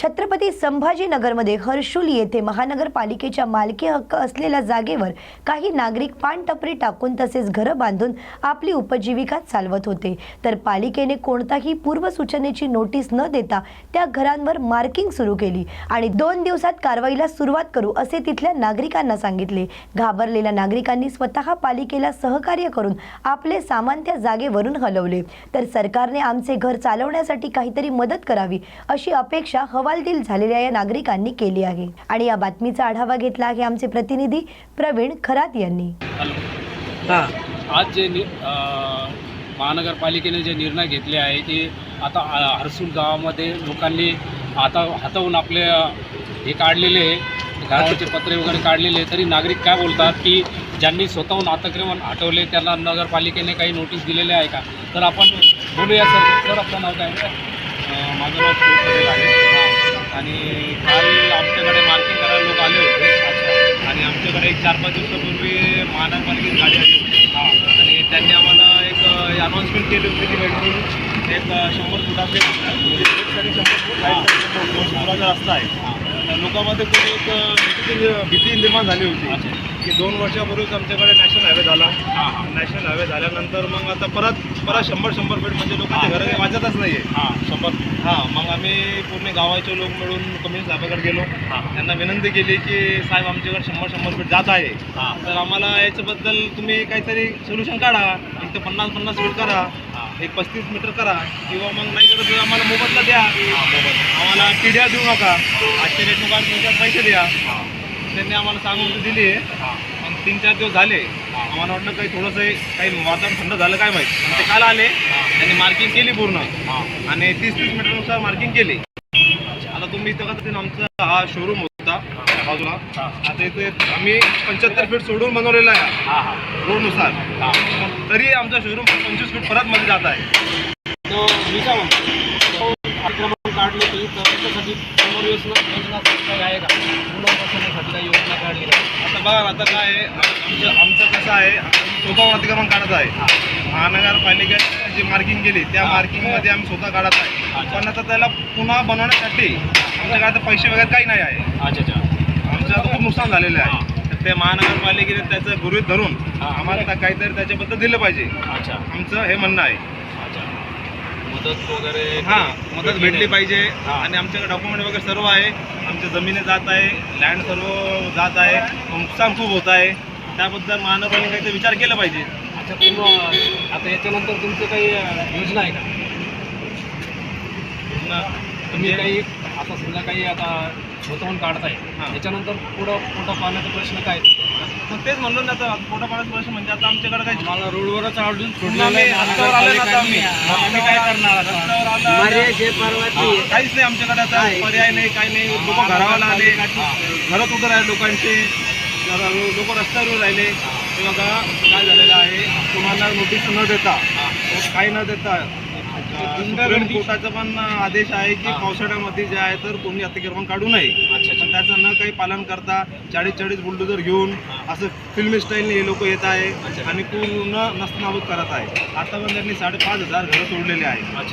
छत्रपती संभाजीनगरमध्ये हर्षुल येथे महानगरपालिकेच्या मालकी हक्क असलेल्या जागेवर काही नागरिक पानटपरी टाकून तसेच घरं बांधून आपली उपजीविका चालवत होते. तर पालिकेने कोणताही पूर्वसूचनेची नोटीस न देता त्या घरांवर मार्किंग सुरू केली आणि दोन दिवसात कारवाईला सुरुवात करू असे तिथल्या नागरिकांना सांगितले. घाबरलेल्या नागरिकांनी स्वतः पालिकेला सहकार्य करून आपले सामान त्या जागेवरून हलवले. तर सरकारने आमचे घर चालवण्यासाठी काहीतरी मदत करावी अशी अपेक्षा हवालदिल झालेल्या या नागरिकांनी केली आहे. आणि या बातमीचा आढावा घेतला आहे आमचे प्रतिनिधी प्रवीण खरात यांनी. हॅलो. हां. आज जे महानगरपालिकेने जे निर्णय घेतले आहे ते आता हरसूल गावामध्ये लोकांनी आता हाताहून आपले हे काढलेले आहे घराचे पत्रे वगैरे काढलेले. तरी नागरिक काय बोलतात की ज्यांनी स्वतःहून अतिक्रमण हटवले त्यांना नगरपालिकेने काही नोटीस दिलेले आहे का? तर आपण बोलूया सर. सर आपलं नाव काय? माझं नाव आहे. आणि काल आमच्याकडे मार्किंग करायला लोक आले होते. आणि आमच्याकडे एक चार पाच दिवसापूर्वी महानगरपालिकेत गाडी आली होती. हां. आणि त्यांनी आम्हाला एक अनाऊन्समेंट केली होती की भेटून एक शंभर फुटाचे शंभर फूट फुटाचा रस्ता आहे. लोकांमध्ये खूप एक भीती निर्माण झाली होती. की दोन वर्षापूर्वीच आमच्याकडे नॅशनल हायवे झाला. नॅशनल हायवे झाल्यानंतर मग आता परत परत शंभर शंभर फीट म्हणजे लोकांचे घरं काही वाचतच नाही आहे हां शंभर हां मग आम्ही पूर्ण गावाचे लोक मिळून कमिशनर साहेबाकडे गेलो. त्यांना विनंती केली की साहेब आमच्याकडे शंभर शंभर फीट जात आहे. हां. तर आम्हाला याच्याबद्दल तुम्ही काहीतरी सोल्युशन काढा. एक तर पन्नास पन्नास फीट करा. एक पस्तीस मीटर करा किंवा मग नाही करत तर आम्हाला मोबदला द्या. आम्हाला पिढ्या देऊ नका. आजच्या रेटनुसार तुमच्या पैसे द्या. त्यांनी आम्हाला सांगून दिली आहे मग तीन चार दिवस झाले. आम्हाला वाटलं काही थोडंसं काही वातावरण थंड झालं काय माहीत. ते काल आले. त्यांनी मार्किंग केली पूर्ण. आणि तीस तीस मीटरनुसार मार्किंग केली. आता तुम्ही इथं कसं आमचा हा शोरूम होता बाजूला. हां. आता इथे आम्ही पंच्याहत्तर फीट सोडून बनवलेला आहे. रोडनुसार. तरी आमचा शोरूम पंचवीस फीट परत मध्ये जात आहे. तो मी काय म्हणतो? तो अतिक्रमण काढले की तर त्याच्यासाठी समोर योजना योजना काही आहे का? योजना काढली आता बघा आता काय कसं आहे. स्वतः अतिक्रमण काढत आहे. महानगरपालिकेने जी मार्किंग केली त्या मार्किंगमध्ये आम्ही स्वतः काढत आहे. पण आता त्याला पुन्हा बनवण्यासाठी आमच्याकडे आता पैसे वगैरे काही नाही आहे. अच्छा अच्छा. आमचं आता खूप नुकसान झालेलं आहे. तर ते महानगरपालिकेने त्याचं गृहित धरून. आम्हाला आता काहीतरी त्याच्याबद्दल दिलं पाहिजे. अच्छा. आमचं हे म्हणणं आहे. मदत वगैरे हां मदत भेटली पाहिजे. आणि आमच्याकडे डॉक्युमेंट वगैरे सर्व आहे. आमच्या जमिनी जात आहे. लँड सर्व जात आहे. नुकसान खूप होत आहे. त्याबद्दल महानगरपालिकेचा विचार केला पाहिजे अच्छा आता याच्यानंतर तुमचं काही अं, योजना आहे का तुम्ही काही आता समजा काही आता स्वतःहून काढताय हां. याच्यानंतर पुढं पोटा पाण्याचा प्रश्न काय मग तेच म्हणलो ना आता पोटा पाण्याचा प्रश्न म्हणजे आता आमच्याकडे काही आम्हाला रोडवरच अडून पुन्हा आम्ही रस्त्यावर आलो ना आता आम्ही. आम्ही काय करणार आता? रस्त्यावर आलो आता. काहीच नाही आमच्याकडे आता पर्याय नाही काही नाही लोक घरावाला आले घरात उभं राहिले लोकांचे लोक रस्त्यावर राहिले. ते बघा काय झालेलं आहे. तुम्हाला नोटीस न देता काही न देता सुप्रीम कोर्टाचा पण आदेश आहे की. पावसाळ्यामध्ये जे आहे तर कोणी अतिक्रमण काढू नये. अच्छा पण त्याचं न काही पालन करता चाळीस चाळीस बुलडोजर घेऊन असं फिल्मी स्टाईलने हे लोक येत आहे. आणि पूर्ण नस्तनाबूत करत आहे. आता पण त्यांनी साडेपाच हजार घरं सोडलेले आहे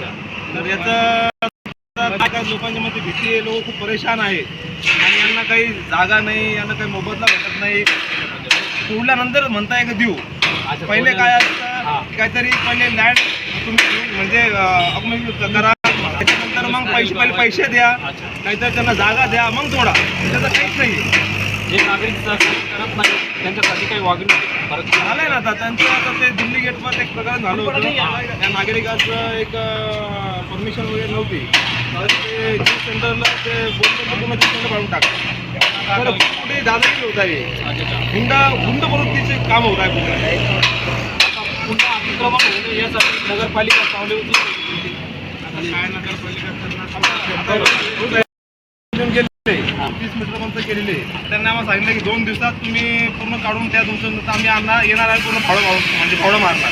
तर याचं काय लोकांच्या मध्ये भीती आहे लोक खूप परेशान आहे आणि यांना काही जागा नाही यांना काही मोबदला भेटत नाही. सोडल्यानंतर म्हणताय का देऊ? पहिले काय. असतं? काहीतरी पहिले लँड तुम्ही म्हणजे अं, आपण करा. त्याच्यानंतर मग पैसे पहिले पैसे द्या. नाहीतर त्यांना जागा द्या. मग सोडा. त्याचं काहीच नाही जे नागरिक करत नाही त्यांच्यासाठी काही वागणूक फरक झालंय ना आता. त्यांचं आता ते दिल्ली गेटवर एक प्रकरण झालं होतं. त्या नागरिकाचं एक परमिशन वगैरे नव्हती. तर ते ज्यूस सेंटरला ते बोलले पूर्ण सेंटर काढून टाकलं. तर कुठे दादागिरी होत आहे. हुंडा हुंड प्रवृत्तीचे काम होत आहे पूर्ण पुन्हा अतिक्रमण होणे यासाठी नगरपालिका पावले उचलते आता काय नगरपालिका तीस मीटर पर्यंत केलेले त्यांनी आम्हाला सांगितलं की दोन दिवसात तुम्ही पूर्ण काढून त्या तुमचं आम्ही आणणार येणार आहे पूर्ण फळं म्हणजे फळं मारणार.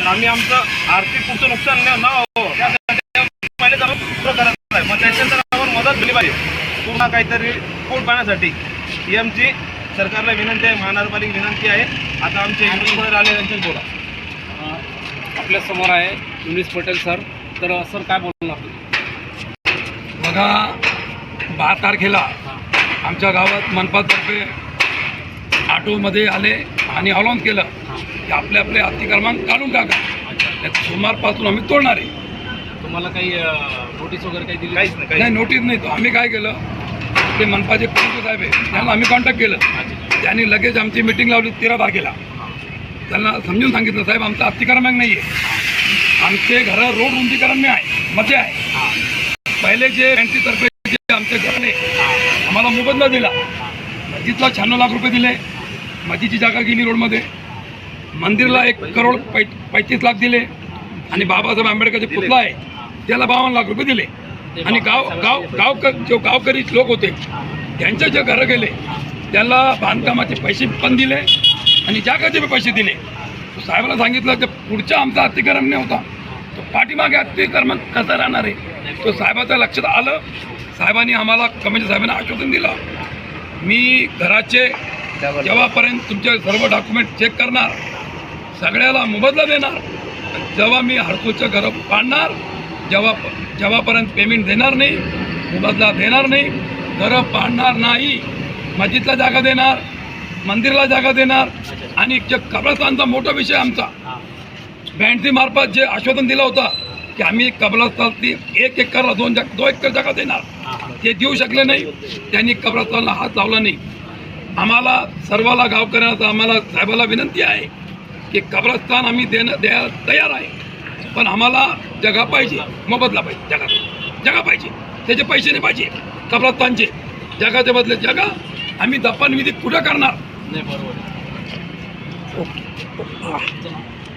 तर आम्ही आमचं आर्थिक पुढचं नुकसान न न हो त्यासाठी पहिले तर आम्ही पूर्ण करत आहे. मग त्याच्यानंतर आम्हाला मदत दिली पाहिजे. पूर्ण काहीतरी पोट पाहण्यासाठी ही आमची सरकारला विनंती आहे महानगरपालिका विनंती आहे. आता आमचे इंग्रज आले त्यांच्याच बोला. आपल्यासमोर आहे युनिस पटेल सर. तर सर काय बोलणार? बघा बारा तारखेला आमच्या गावात मनपातर्फे ऑटोमध्ये आले आणि अलाउन्स केलं की आपले आपले हत्ती क्रमांक काढून टाका. त्या सोमवारपासून आम्ही तोडणार आहे. तुम्हाला काही नोटीस वगैरे काही दिली काहीच नाही नाही काही नोटीस नाही. तो आम्ही काय केलं? ते मनपाचे प्रमुख साहेब आहे त्यांना आम्ही कॉन्टॅक्ट केलं. त्यांनी लगेच आमची मिटिंग लावली तेरा तारखेला. त्यांना समजून सांगितलं साहेब आमचा हत्ती क्रमांक नाही आहे आमचे घरं रोड रुंदीकरण में आहे मध्ये आहे. पहिले जे बँकेतर्फे जे आमच्या घराने आम्हाला मोबदला दिला. मस्जिदला शहाण्णव लाख रुपये दिले. मस्जिदची जागा गेली रोडमध्ये. मंदिरला एक करोड पै पैतीस लाख दिले. आणि बाबासाहेब आंबेडकरचे पुतला आहे त्याला बावन्न लाख रुपये दिले. आणि गाव गाव गाव जो गावकरी लोक होते त्यांचे जे घरं गेले त्याला बांधकामाचे पैसे पण दिले आणि जागाचे पण पैसे दिले. तो साहेबाला सांगितलं की पुढच्या आमचा अतिक्रम नाही होता तो पाठीमागे अतिक्रमण कसा राहणार आहे? तो साहेबाच्या लक्षात आलं. साहेबांनी आम्हाला कमिटी साहेबांना आश्वासन दिलं. मी घराचे जेव्हापर्यंत तुमचे सर्व डॉक्युमेंट चेक करणार सगळ्याला मोबदला देणार जेव्हा मी हडकूचं घरं पाडणार जेव्हा जेव्हापर्यंत पेमेंट देणार नाही मोबदला देणार नाही घरं पाडणार नाही मस्जिदला जागा देणार मंदिरला जागा देणार आणि जे कब्रस्तानचा मोठा विषय आमचा बँडसी मार्फत जे आश्वासन दिलं होतं की आम्ही कब्रस्तानची एक एकरला दोन जा दोन एकर जागा देणार. ते देऊ शकले नाही. त्यांनी कब्रस्तानला हात लावला नाही. आम्हाला सर्वाला गावकऱ्यांचा आम्हाला साहेबाला विनंती आहे की कब्रस्तान आम्ही देणं द्यायला तयार आहे. पण आम्हाला जगा पाहिजे मोबदला पाहिजे. जगा जगा पाहिजे. त्याचे पैसे नाही पाहिजे. कब्रस्तानचे. जगाच्या बदले जगा. आम्ही दफन विधी कुठं करणार? नाही बरोबर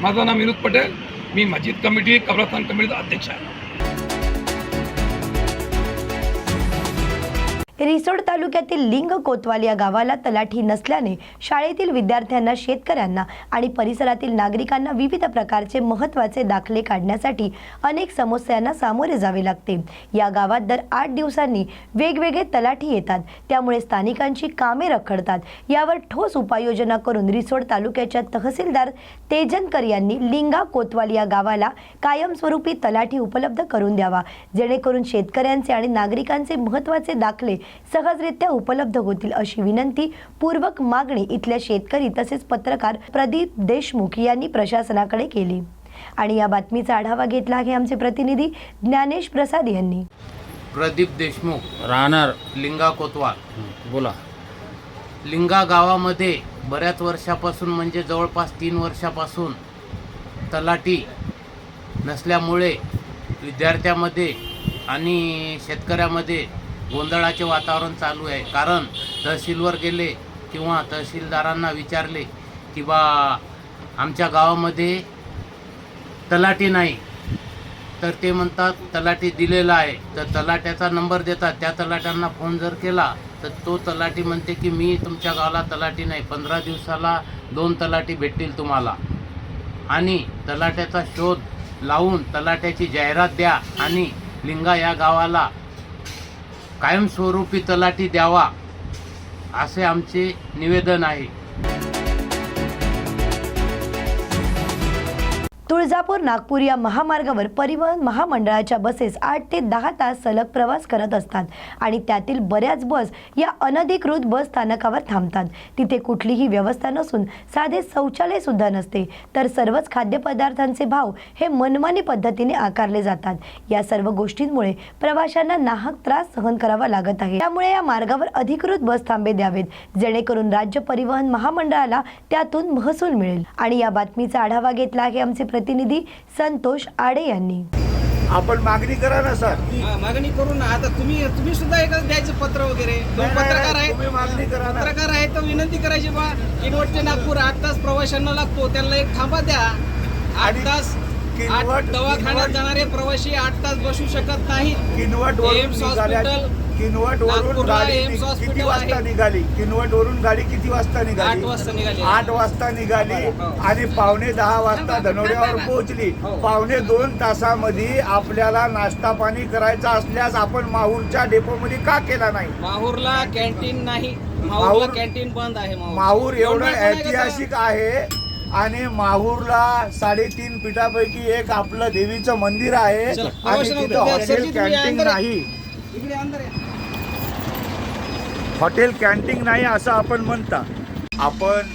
माझं नाव विनोद पटेल. मी मस्जिद कमिटी कब्रस्तान कमिटीचा अध्यक्ष आहे. रिसोड तालुक्यातील लिंग कोतवाल या गावाला तलाठी नसल्याने शाळेतील विद्यार्थ्यांना शेतकऱ्यांना आणि परिसरातील नागरिकांना विविध प्रकारचे महत्त्वाचे दाखले काढण्यासाठी अनेक समस्यांना सामोरे जावे लागते. या गावात दर आठ दिवसांनी वेगवेगळे तलाठी येतात. त्यामुळे स्थानिकांची कामे रखडतात. यावर ठोस उपाययोजना करून रिसोड तालुक्याच्या तहसीलदार तेजनकर यांनी लिंगा कोतवाल या गावाला कायमस्वरूपी तलाठी उपलब्ध करून द्यावा. जेणेकरून शेतकऱ्यांचे आणि नागरिकांचे महत्त्वाचे दाखले सहजरित्या उपलब्ध होतील अशी विनंती पूर्वक मागणी इथल्या शेतकरी तसेच पत्रकार प्रदीप देशमुख यांनी प्रशासनाकडे केली. आणि या बातमीचा आढावा घेतला आहे आमचे प्रतिनिधी ज्ञानेश प्रसाद यांनी. प्रदीप देशमुख. राहणार. लिंगा कोतवाल. बोला. लिंगा गावामध्ये बऱ्याच वर्षापासून म्हणजे जवळपास तीन वर्षापासून तलाठी नसल्यामुळे विद्यार्थ्यामध्ये आणि शेतकऱ्यामध्ये गोंधळाचे वातावरण चालू आहे. कारण तहसीलवर गेले किंवा तहसीलदारांना विचारले की बा आमच्या गावामध्ये तलाठी नाही. तर ते म्हणतात तलाठी दिलेला आहे. तर तलाट्याचा नंबर देतात. त्या तलाट्यांना फोन जर केला तर तो तलाठी म्हणते की मी तुमच्या गावाला तलाठी नाही. पंधरा दिवसाला दोन तलाठी भेटतील तुम्हाला. आणि तलाट्याचा शोध लावून तलाट्याची जाहिरात द्या आणि लिंगा या गावाला कायमस्वरूपी तलाठी द्यावा असे आमचे निवेदन आहे. तुळजापूर नागपूर या महामार्गावर परिवहन महामंडळाच्या बसेस आठ ते दहा तास सलग प्रवास करत असतात आणि त्यातील बऱ्याच बस या अनधिकृत बस स्थानकावर थांबतात. तिथे कुठलीही व्यवस्था नसून साधे शौचालय सुद्धा नसते. तर सर्वच खाद्यपदार्थांचे भाव हे मनमानी पद्धतीने आकारले जातात. या सर्व गोष्टींमुळे प्रवाशांना नाहक त्रास सहन करावा लागत आहे. त्यामुळे या मार्गावर अधिकृत बस थांबे द्यावेत. जेणेकरून राज्य परिवहन महामंडळाला त्यातून महसूल मिळेल. आणि या बातमीचा आढावा घेतला आहे आमचे प्रतिनिधी संतोष आडे यांनी. आपण मागणी करा ना सर. हा, मागणी करू ना. आता तुम्ही तुम्ही सुद्धा एखादं द्यायचं पत्र वगैरे. नाही, पत्रकार आहे. तुम्ही मागणी करा ना. पत्रकार आहे तर विनंती करायची बा. किनवट ते नागपूर आठ तास प्रवाशांना लागतो. त्यांना एक थांबा द्या. आठ आणि तास आठ किनवट- दवाखान्यात किनवट- जाणारे प्रवासी आठ तास बसू शकत नाहीत. किनवट वरून एम्स निघाल्या हॉस्पिटल, किनवट वरून नागपूरला गाडी एम्स नि- हॉस्पिटल किती वाजता आहे. निघाली किनवट वरून गाडी किती वाजता निघाली आठ वाजता निघाली. आठ वाजता निघाली हो. आणि पावणे दहा वाजता धनोड्यावर पोहोचली हो. पावणे दोन तासामध्ये आपल्याला नाश्ता पाणी करायचा असल्यास आपण माहूरच्या डेपोमध्ये का केला नाही माहूरला कॅन्टीन नाही माहूरला माहूर- कॅन्टीन बंद आहे माहूर माहूर एवढं एवढं नाही का ऐतिहासिक आहे आणि माहूरला साडेतीन पीठापैकी एक आपलं देवीचं मंदिर आहे चला, आणि तिथं हॉटेल सरजी तुम्ही कॅन्टीन अंदर. नाही इकडे अंदर या. हॉटेल कॅन्टीन नाही असं आपण म्हणता. आपण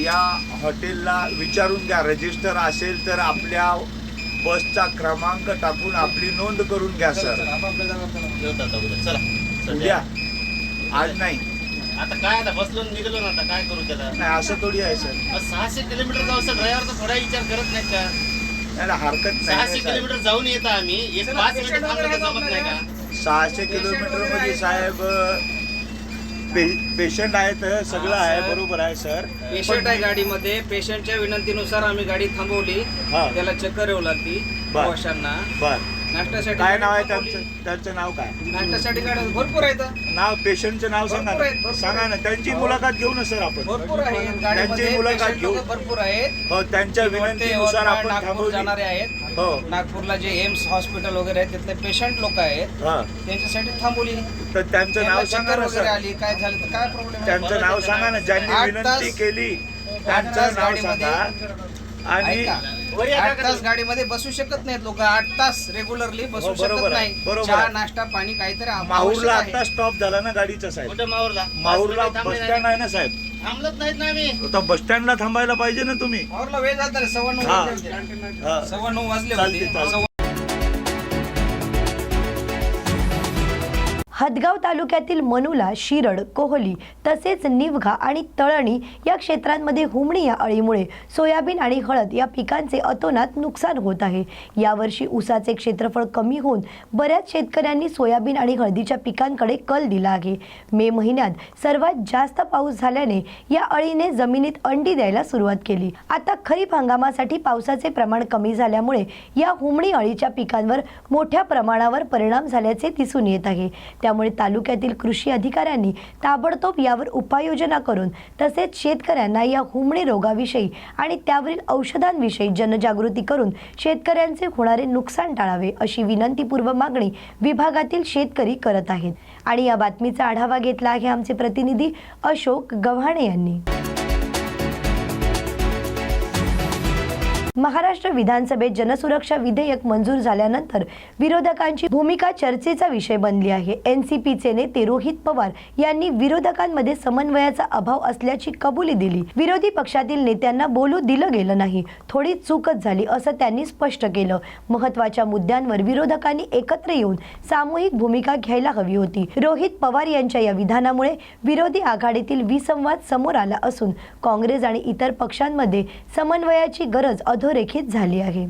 या हॉटेलला विचारून घ्या. रजिस्टर असेल तर आपल्या बसचा क्रमांक टाकून आपली नोंद करून घ्या सर. उद्या. आज नाही. आता काय आता बसलो निघालो ना आता काय करू त्याला? नाही असं थोडी आहे सर. मग सहाशे किलोमीटर जाऊ सर. ड्रायव्हरचा थोडा विचार करत नाही का? नाही हरकत सहाशे नाही. किलोमीटर जाऊन येता आम्ही. एक चला, पाच patient मिनिटं थांबलं वगैरे तर जमत आहेत नाही का? आपल्याला. सहाशे किलोमीटरमध्ये साहेब पेशंट आहेत सगळं आहे बरोबर आहे सर. पेशंट आहे गाडीमध्ये. पेशंटच्या विनंतीनुसार आम्ही गाडी थांबवली. हा. त्याला चक्कर येऊ लागली बर. प्रवाशांना. बर. नाश्त्यासाठी काय नाव आहे गाडी थांबवली. त्यांचं? त्यांचं नाव काय? नाश्त्यासाठी गाड्या भरपूर आहेत नाव पेशंटचं नाव सांगा भरपूर आहेत, ना भरपूर सांगा ना. आहेत. त्यांची हो. मुलाखत घेऊ ना सर आपण. भरपूर आहेत त्यांची गाडीमध्ये मुलाखत घेऊ. लोक भरपूर आहेत. हो त्यांच्या विनंतीनुसार आपण थांबवली. जाणारे आहेत. हो. नागपूरला जे एम्स हॉस्पिटल वगैरे आहेत तिथले पेशंट लोक आहेत. हा. त्यांच्यासाठी थांबवली. तर त्यांचं त्यांना नाव सांगा चक्कर ना वगैरे सर. आली काय झालं तर काय प्रॉब्लेम त्यांचं नाव सांगा ना ज्यांनी आठ विनंती तास- केली आठ त्यांचं तास नाव सांगा. आणि आठ तास गाडीमध्ये बसू शकत नाहीत लोक. आठ तास रेग्युलरली बसू हो, बरोबर शकत आहे, नाही. बरोबर चहा आहे. नाश्ता पाणी काहीतरी आवश्यक माहूरला आहे. आता स्टॉप झाला ना गाडीचा साहेब. कुठं माहूरला? माहूरला बस स्टँड आहे ना साहेब. थांबलत नाहीत ना आम्ही आता बस स्टँडला थांबायला पाहिजे ना तुम्ही सव्वा नऊ हा. वाजले होते. हा. सव्वा नऊ वाजले चालते, होते चालते. सव्वा- हदगाव तालुक्यातील मनुला शिरड कोहली तसेच निवघा आणि तळणी या क्षेत्रांमध्ये हुमणी या अळीमुळे सोयाबीन आणि हळद या पिकांचे अतोनात नुकसान होत आहे. यावर्षी ऊसाचे क्षेत्रफळ कमी होऊन बऱ्याच शेतकऱ्यांनी सोयाबीन आणि हळदीच्या पिकांकडे कल दिला आहे. मे महिन्यात सर्वात जास्त पाऊस झाल्याने या अळीने जमिनीत अंडी द्यायला सुरुवात केली. आता खरीप हंगामासाठी पावसाचे प्रमाण कमी झाल्यामुळे या हुमणी अळीच्या पिकांवर मोठ्या प्रमाणावर परिणाम झाल्याचे दिसून येत आहे. त्या त्यामुळे तालुक्यातील कृषी अधिकाऱ्यांनी ताबडतोब यावर उपाययोजना करून तसेच शेतकऱ्यांना या हुमणी रोगाविषयी आणि त्यावरील औषधांविषयी जनजागृती करून शेतकऱ्यांचे होणारे नुकसान टाळावे अशी विनंतीपूर्व मागणी विभागातील शेतकरी करत आहेत. आणि या बातमीचा आढावा घेतला आहे आमचे प्रतिनिधी अशोक गव्हाणे यांनी. महाराष्ट्र विधानसभेत जनसुरक्षा विधेयक मंजूर झाल्यानंतर विरोधकांची भूमिका चर्चेचा विषय बनली आहे. एन सी पीचे नेते रोहित पवार यांनी विरोधकांमध्ये समन्वयाचा अभाव असल्याची कबुली दिली. विरोधी पक्षातील नेत्यांना बोलू दिलं गेलं नाही. थोडी चूकच झाली असं त्यांनी स्पष्ट केलं. महत्त्वाच्या मुद्द्यांवर विरोधकांनी एकत्र येऊन सामूहिक भूमिका घ्यायला हवी होती. रोहित पवार यांच्या या विधानामुळे विरोधी आघाडीतील विसंवाद समोर आला असून काँग्रेस आणि इतर पक्षांमध्ये समन्वयाची गरज अधो अधोरेखित झाली आहे.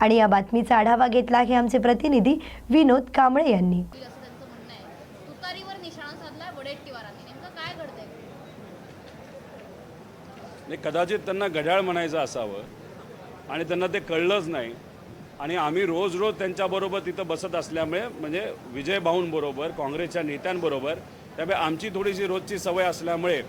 आणि या बातमीचा आढावा घेतला आहे आमचे प्रतिनिधी विनोद कांबळे यांनी. असं त्यांचं म्हणणं आहे तुतारीवर निशाणा साधलाय वडेट्टीवारांनी. नेमकं काय घडतंय? नाही कदाचित त्यांना घड्याळ म्हणायचं असावं आणि त्यांना ते कळलंच नाही. आणि आम्ही रोज रोज त्यांच्याबरोबर तिथं बसत असल्यामुळे म्हणजे विजय भाऊंबरोबर काँग्रेसच्या नेत्यांबरोबर त्यामुळे आमची थोडीशी रोजची सवय असल्यामुळे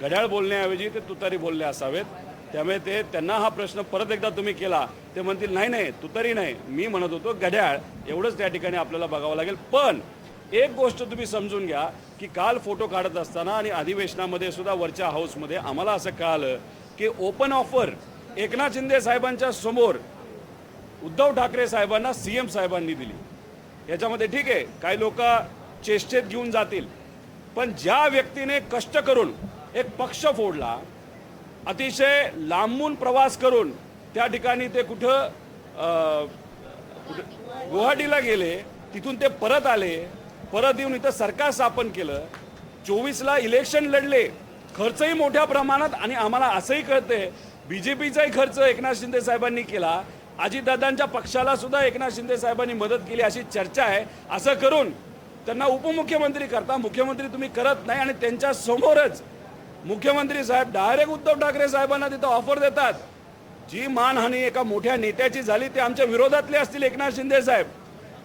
घड्याळ बोलण्याऐवजी ते तुतारी बोलले असावेत. त्यामुळे ते त्यांना हा प्रश्न परत एकदा तुम्ही केला ते म्हणतील नाही नाही तुतारी नाही. मी म्हणत होतो घड्याळ एवढंच त्या ठिकाणी आपल्याला बघावं लागेल. पण एक गोष्ट तुम्ही समजून घ्या की काल फोटो काढत असताना आणि अधिवेशनामध्ये सुद्धा वरच्या हाऊसमध्ये आम्हाला असं कळालं की ओपन ऑफर एकनाथ शिंदे साहेबांच्या समोर उद्धव ठाकरे साहेबांना सी एम साहेबांनी दिली. याच्यामध्ये ठीक आहे काही लोक चेष्टेत घेऊन जातील पण ज्या व्यक्तीने कष्ट करून एक पक्ष फोडला अतिशय लांबून प्रवास करून त्या ठिकाणी ते कुठं गुवाहाटीला गेले तिथून ते परत आले परत येऊन इथं सरकार स्थापन केलं. चोवीसला इलेक्शन लढले. खर्चही मोठ्या प्रमाणात आणि आम्हाला असंही कळतंय बी जे पीचाही खर्च एकनाथ शिंदे साहेबांनी केला. अजितदादांच्या पक्षाला सुद्धा एकनाथ शिंदे साहेबांनी मदत केली अशी चर्चा आहे. असं करून त्यांना उपमुख्यमंत्री करता. मुख्यमंत्री तुम्ही करत नाही आणि त्यांच्या समोरच मुख्यमंत्री साहेब डायरेक्ट उद्धव ठाकरे साहेबांना तिथं ऑफर देतात. जी मानहानी एका मोठ्या नेत्याची झाली ते आमच्या विरोधातले असतील एकनाथ शिंदे साहेब.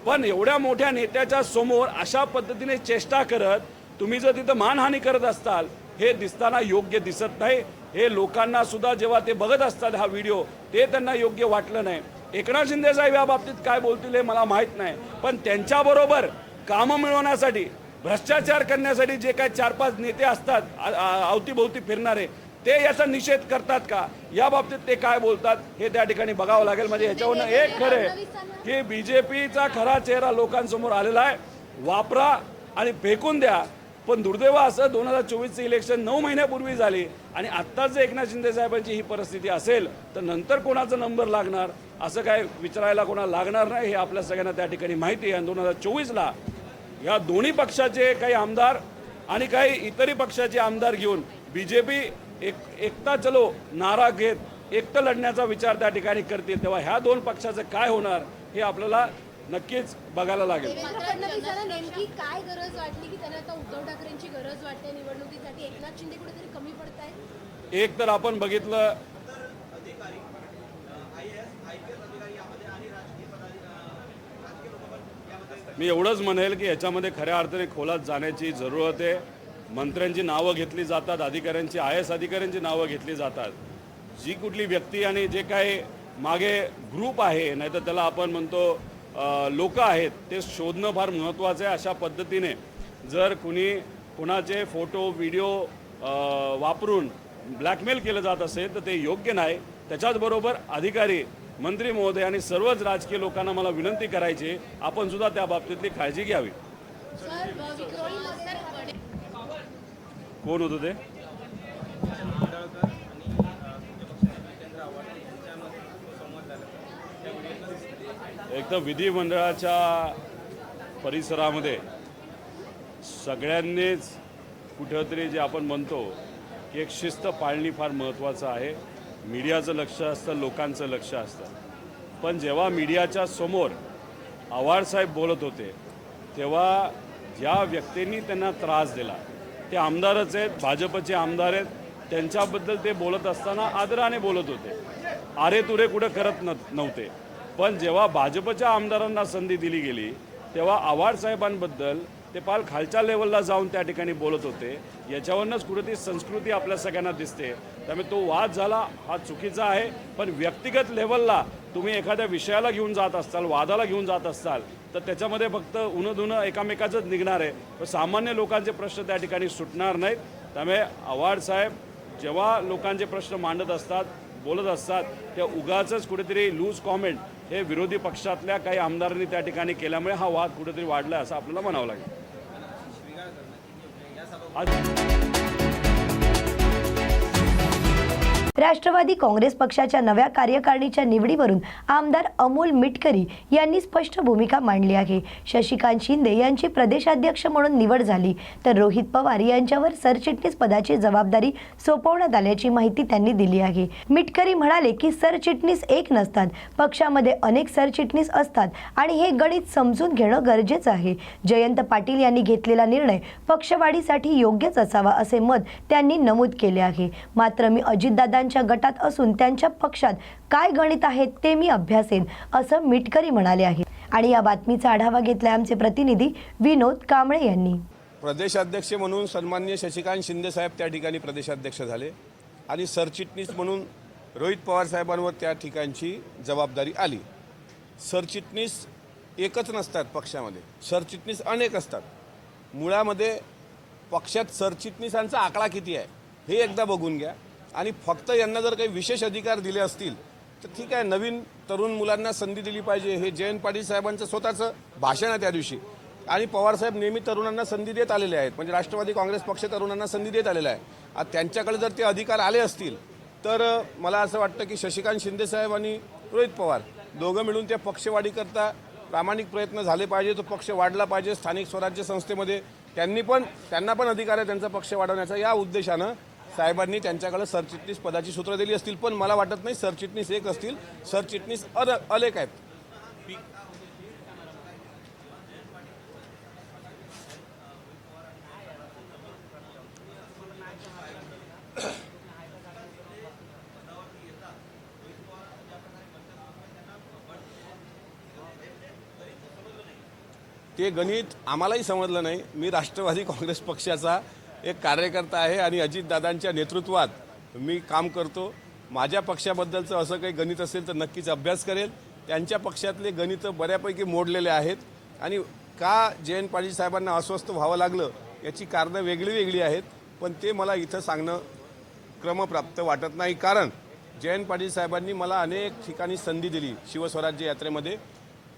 पण एवढ्या मोठ्या नेत्याच्या समोर अशा पद्धतीने चेष्टा करत तुम्ही जर तिथं मानहानी करत असताल हे दिसताना योग्य दिसत नाही. हे लोकांना सुद्धा जेव्हा ते बघत असतात हा व्हिडिओ ते त्यांना योग्य वाटलं नाही. एकनाथ शिंदे साहेब या बाबतीत काय बोलतील हे मला माहीत नाही. पण त्यांच्याबरोबर कामं मिळवण्यासाठी भ्रष्टाचार करण्यासाठी जे काही चार पाच नेते असतात अवतीभोवती फिरणारे ते याचा निषेध करतात का? या बाबतीत ते काय बोलतात हे त्या ठिकाणी बघावं लागेल. म्हणजे ह्याच्यावरनं एक खरे की बी जे पीचा खरा चेहरा लोकांसमोर आलेला आहे. वापरा आणि फेकून द्या. पण दुर्दैव असं दोन हजार चोवीसचं इलेक्शन नऊ महिन्यापूर्वी झाली आणि आत्ताच जर एकनाथ शिंदे साहेबांची ही परिस्थिती असेल तर नंतर कोणाचा नंबर लागणार? असं काय विचारायला कोणाला लागणार नाही हे आपल्या सगळ्यांना त्या ठिकाणी माहिती आहे. आणि दोन हजार चोवीसला या दोन्ही पक्षाचे काही आमदार आणि काही इतरही पक्षाचे आमदार घेऊन बी जे पी एक एकता चलो नारा घेत एकटं लढण्याचा विचार त्या ठिकाणी करतील तेव्हा ह्या दोन पक्षाचं काय होणार हे आपल्याला नक्कीच बघायला लागेल. देवेंद्र फडणवीसांना नेमकी काय गरज वाटली की त्यांना आता उद्धव ठाकरेंची गरज वाटते निवडणुकीसाठी एकनाथ शिंदे कुठेतरी कमी पडतायत? एक तर आपण बघितलं मी एवढंच म्हणेल की याच्यामध्ये खऱ्या अर्थाने खोलात जाण्याची जरूरत आहे. मंत्र्यांची नावं घेतली जातात अधिकाऱ्यांची आय एस अधिकाऱ्यांची नावं घेतली जातात. जी कुठली व्यक्ती आणि जे काही मागे ग्रुप आहे नाहीतर त्याला आपण म्हणतो लोक आहेत ते शोधणं फार महत्त्वाचं आहे अशा पद्धतीने. जर कुणी कुणाचे फोटो व्हिडिओ वापरून ब्लॅकमेल केलं जात असेल तर ते योग्य नाही. त्याच्याचबरोबर अधिकारी मंत्री महोदय आणि सर्वच राजकीय लोकांना मला विनंती करायची आपण सुद्धा त्या बाबतीतली काळजी घ्यावी. कोण होतं ते? एक तर विधिमंडळाच्या परिसरामध्ये सगळ्यांनीच कुठंतरी जे आपण म्हणतो की एक शिस्त पाळणी फार महत्त्वाचं आहे. मीडियाचं लक्ष असतं लोकांचं लक्ष असतं. पण जेव्हा मीडियाच्या समोर आव्हाडसाहेब बोलत होते तेव्हा ज्या व्यक्तींनी त्यांना त्रास दिला ते आमदारच आहेत भाजपचे आमदार आहेत त्यांच्याबद्दल ते बोलत असताना आदराने बोलत होते. आरे तुरे कुठं करत न नव्हते. पण जेव्हा भाजपच्या आमदारांना संधी दिली गेली तेव्हा आव्हाडसाहेबांबद्दल ते पाल खालच्या लेवलला जाऊन त्या ठिकाणी बोलत होते. याच्यावरनंच कुठेतरी संस्कृती आपल्या सगळ्यांना दिसते. त्यामुळे तो वाद झाला हा चुकीचा आहे. पण व्यक्तिगत लेवलला तुम्ही एखाद्या विषयाला घेऊन जात असाल वादाला घेऊन जात असाल तर त्याच्यामध्ये फक्त उनं धुनं एकामेकाचंच निघणार आहे. पण सामान्य लोकांचे प्रश्न त्या ठिकाणी सुटणार नाहीत. त्यामुळे आव्हाड साहेब जेव्हा लोकांचे प्रश्न मांडत असतात बोलत असतात त्या उगाच कुठेतरी लूज कॉमेंट हे विरोधी पक्षातल्या काही आमदारांनी त्या ठिकाणी केल्यामुळे हा वाद कुठेतरी वाढला असं आपल्याला म्हणावं लागेल. आज राष्ट्रवादी काँग्रेस पक्षाच्या नव्या कार्यकारिणीच्या निवडीवरून आमदार अमोल मिटकरी यांनी स्पष्ट भूमिका मांडली आहे. शशिकांत शिंदे यांची प्रदेशाध्यक्ष म्हणून निवड झाली तर रोहित पवार यांच्यावर सरचिटणीस पदाची जबाबदारी सोपवण्यात आल्याची माहिती त्यांनी दिली आहे. मिटकरी म्हणाले की सरचिटणीस एक नसतात. पक्षामध्ये अनेक सरचिटणीस असतात आणि हे गणित समजून घेणं गरजेचं आहे. जयंत पाटील यांनी घेतलेला निर्णय पक्षवाढीसाठी योग्यच असावा असे मत त्यांनी नमूद केले आहे. मात्र मी अजितदादांच्या गटात असून त्यांच्या पक्षात काय गणित आहे ते मी अभ्यासेन असं मिटकरी म्हणाले आहे. आणि या बातमीचा आढावा घेतलाय आमचे प्रतिनिधी विनोद कांबळे यांनी. प्रदेशाध्यक्ष म्हणून सन्मान्य शशिकांत शिंदे साहेब त्या ठिकाणी प्रदेशाध्यक्ष झाले आणि सरचिटणीस म्हणून रोहित पवार साहेबांवर त्या ठिकाणची जबाबदारी आली. सरचिटणीस एकच नसतात पक्षामध्ये सरचिटणीस अनेक असतात. मुळामध्ये पक्षात सरचिटणीसांचा आकडा किती आहे हे एकदा बघून घ्या. आणि फक्त यांना जर काही विशेष अधिकार दिले असतील तर ठीक आहे नवीन तरुण मुलांना संधी दिली पाहिजे. हे जयंत पाटील साहेबांचं स्वतःचं भाषण आहे त्या दिवशी. आणि पवारसाहेब नेहमी तरुणांना संधी देत आलेले आहेत. म्हणजे राष्ट्रवादी काँग्रेस पक्ष तरुणांना संधी देत आलेला आहे. आता त्यांच्याकडे जर ते अधिकार आले असतील तर मला असं वाटतं की शशिकांत शिंदेसाहेब आणि रोहित पवार दोघं मिळून त्या पक्षवाढीकरता प्रामाणिक प्रयत्न झाले पाहिजे. तो पक्ष वाढला पाहिजे. स्थानिक स्वराज्य संस्थेमध्ये त्यांनी पण त्यांना पण अधिकार आहे त्यांचा पक्ष वाढवण्याचा. या उद्देशानं साहेबांनी त्यांच्याकडे सरचिटणीस पदाची सूत्र दिली असतील पण मला वाटत नाही सरचिटणीस एक असतील. सरचिटणीस अर अनेक आहेत. ते गणित आम्हालाही समजलं नाही. मी राष्ट्रवादी काँग्रेस पक्षाचा एक कार्यकर्ता आहे आणि अजितदादांच्या नेतृत्वात मी काम करतो. माझ्या पक्षाबद्दलचं असं काही गणित असेल तर नक्कीच अभ्यास करेल. त्यांच्या पक्षातले गणितं बऱ्यापैकी मोडलेले आहेत. आणि का जयंत पाटील साहेबांना अस्वस्थ व्हावं लागलं याची कारणं वेगळी वेगळी आहेत. पण ते मला इथं सांगणं क्रमप्राप्त वाटत नाही. कारण जयंत पाटील साहेबांनी मला अनेक ठिकाणी संधी दिली शिवस्वराज्य यात्रेमध्ये.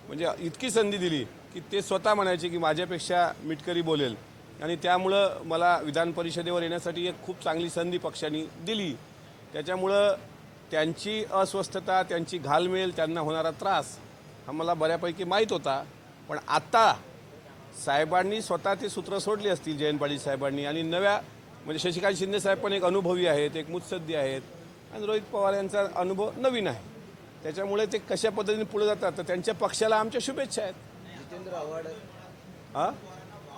म्हणजे इतकी संधी दिली की ते स्वतः म्हणायचे की माझ्यापेक्षा मिटकरी बोलेल. आणि त्यामुळं मला विधान परिषदेवर येण्यासाठी एक खूप चांगली संधी पक्षाने दिली. त्याच्यामुळं त्यांची अस्वस्थता त्यांची घालमेल त्यांना होणारा त्रास हा मला बऱ्यापैकी माहीत होता. पण आत्ता साहेबांनी स्वतः ते सूत्र सोडली असतील जयंत पाटील साहेबांनी. आणि नव्या म्हणजे शशिकांत शिंदे साहेब पण एक अनुभवी आहेत एक मुत्सद्दी आहेत. आणि रोहित पवार यांचा अनुभव नवीन आहे. त्याच्यामुळे ते कशा पद्धतीने पुढे जातात तर त्यांच्या पक्षाला आमच्या शुभेच्छा आहेत. हां